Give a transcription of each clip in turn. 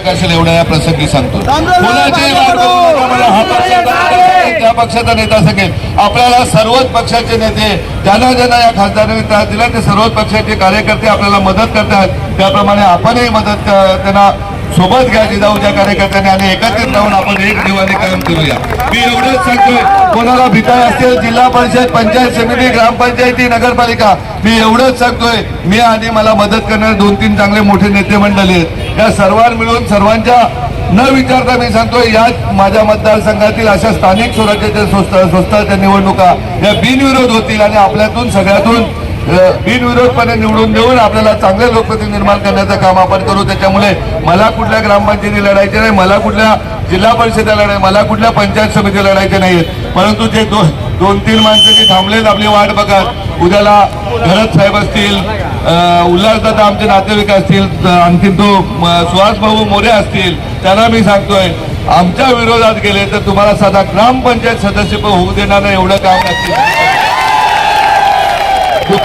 असेल एवढा या प्रसंगी सांगतो. हा त्या पक्षाचा नेता सगेल आपल्याला सर्वच पक्षाचे नेते ज्यांना ज्यांना या खासदारांनी त्रास दिला ते सर्वच पक्षाचे कार्यकर्ते आपल्याला मदत करतात. त्याप्रमाणे आपणही मदत त्यांना सोबत घ्या जिजाऊच्या कार्यकर्त्यांनी आणि एकत्रित राहून आपण एक दिवाने काम करूया. मी एवढंच सांगतोय कोणाला भीताय असेल जिल्हा परिषद पंचायत समिती ग्रामपंचायती नगरपालिका मी एवढंच सांगतोय मी आणि मला मदत करणारे दोन तीन चांगले मोठे नेते मंडळी आहेत. या सर्वांना मिळून सर्वांच्या न विचारता मी सांगतोय या माझ्या मतदारसंघातील अशा स्थानिक स्वराज्याच्या संस्था संस्थाच्या निवडणुका या बिनविरोध होतील आणि आपल्यातून सगळ्यातून बिनविरोधपणे निवडून देऊन आपल्याला चांगले लोकप्रतिनिधी निर्माण करण्याचं काम आपण करू. त्याच्यामुळे मला कुठल्या ग्रामपंचायती लढायचे नाही मला कुठल्या जिल्हा परिषदेला लढाय मला कुठल्या पंचायत समिती लढायचे नाहीत परंतु जे दोन दोन तीन माणसं जे थांबलेत आपली वाट बघत उद्याला भरत साहेब असतील उल्हासदादा आमचे नातेवाईक असतील आणखीन तो सुहास भाऊ मोरे असतील त्यांना मी सांगतोय आमच्या विरोधात गेले तर तुम्हाला साधा ग्रामपंचायत सदस्य पण होऊ देणार नाही एवढं काम नक्की.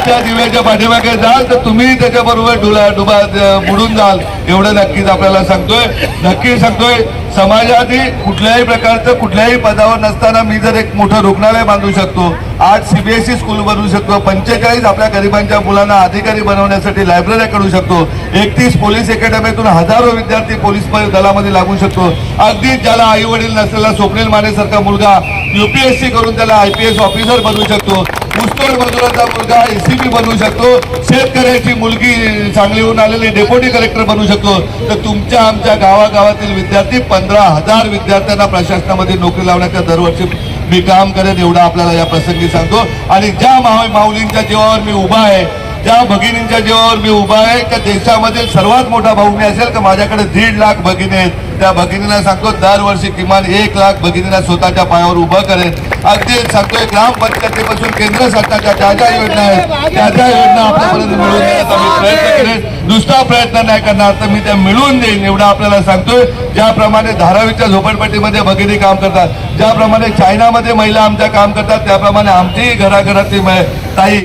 त्या दिव्याच्या पाठीमागे जाल तर तुम्ही त्याच्याबरोबर डुला डुबा बुडून जाल. एवढं नक्कीच आपल्याला सांगतोय. नक्की सांगतोय. समाजातील कुठल्याही प्रकारचं कुठल्याही पदावर नसताना मी जर एक मोठं रुग्णालय बांधू शकतो आज सीबीएसई स्कूल बनवू शकतो पंचेचाळीस आपल्या गरिबांच्या मुलांना अधिकारी बनवण्यासाठी लायब्ररी करू शकतो एकतीस पोलीस अकॅडमीतून हजारो विद्यार्थी पोलीस दलामध्ये लागू शकतो. अगदीच ज्याला आई वडील नसलेला स्वप्नील मानेसारखा मुलगा युपीएससी करून त्याला आयपीएस ऑफिसर बनवू शकतो पुष्कळ मजुराचा मुलगा एसीपी बनवू शकतो शेतकऱ्याची मुलगी चांगली होऊन आलेली डेप्युटी कलेक्टर बनवू शकतो. तर तुमच्या आमच्या गावागावातील विद्यार्थी पंधरा हजार विद्यार्थ्यांना प्रशासनामध्ये नोकरी लावण्याच्या दरवर्षी मी काम करेन एवढं आपल्याला या प्रसंगी सांगतो. आणि ज्या माव माऊलींच्या जीवावर मी उभा आहे ज्या भगिनींच्या जीवावर मी उभा आहे त्या देशामधील सर्वात मोठा भाऊ मी असेल तर माझ्याकडे दीड लाख भगिनी आहेत. त्या भगिनींना सांगतो दरवर्षी किमान एक लाख भगिनींना स्वतःच्या पायावर उभं करेन. अगदी सांगतोय ग्रामपंचायतीपासून केंद्र सरकारच्या ज्या ज्या योजना आहेत त्या त्या योजना आपल्यापर्यंत मिळवून प्रयत्न करेन दुसरा प्रयत्न नाही करणार तर मी त्या मिळवून देईन. एवढं आपल्याला सांगतोय. ज्याप्रमाणे धारावीच्या झोपडपट्टीमध्ये भगिनी काम करतात ज्याप्रमाणे चायनामध्ये महिला आमच्या काम करतात त्याप्रमाणे आमचीही घराघरातली ताई